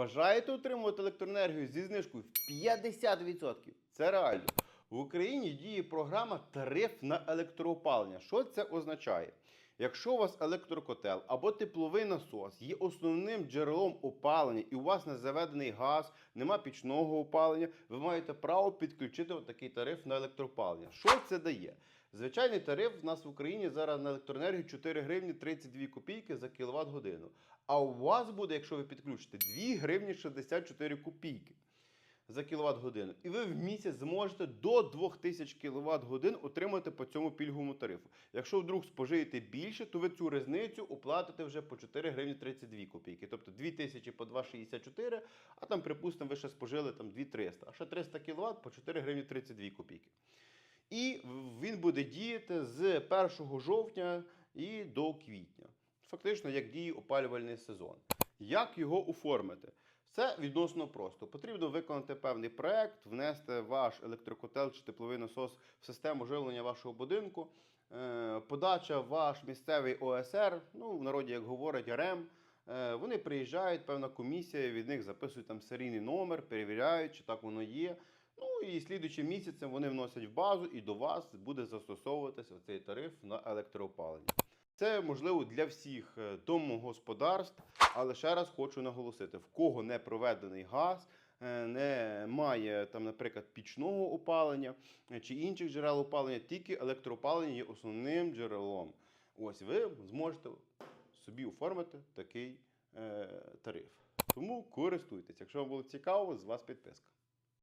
Бажаєте отримувати електроенергію зі знижкою в 50%? Це реально. В Україні діє програма тариф на електроопалення. Що це означає? Якщо у вас електрокотел або тепловий насос є основним джерелом опалення, і у вас не заведений газ, нема пічного опалення, ви маєте право підключити такий тариф на електроопалення. Що це дає? Звичайний тариф в нас в Україні зараз на електроенергію 4 гривні 32 копійки за кіловат годину. А у вас буде, якщо ви підключите, 2 гривні 64 копійки за кіловат годину. І ви в місяць зможете до 2000 кВт годин отримати по цьому пільговому тарифу. Якщо вдруг спожиєте більше, то ви цю різницю оплатите вже по 4 гривні 32 копійки. Тобто 2000 по 2,64, а там, припустимо, ви ще спожили там 2300, а ще 300 кВт по 4 гривні 32 копійки. І він буде діяти з 1 жовтня і до квітня. Фактично, як діє опалювальний сезон. Як його оформити? Це відносно просто. Потрібно виконати певний проект, внести ваш електрокотел чи тепловий насос в систему живлення вашого будинку, е, подача ваш місцевий ОСР, ну в народі як говорять РЕМ. Е, Вони приїжджають, певна комісія, від них записують там серійний номер, перевіряють, чи так воно є. Ну і слідуючим місяцем вони вносять в базу, і до вас буде застосовуватися цей тариф на електроопалення. Це можливо для всіх е, домогосподарств, але ще раз хочу наголосити: в кого не проведений газ, е, не має там, наприклад, пічного опалення е, чи інших джерел опалення, тільки електроопалення є основним джерелом. Ось ви зможете собі оформити такий е, тариф. Тому користуйтесь. Якщо вам було цікаво, з вас підписка.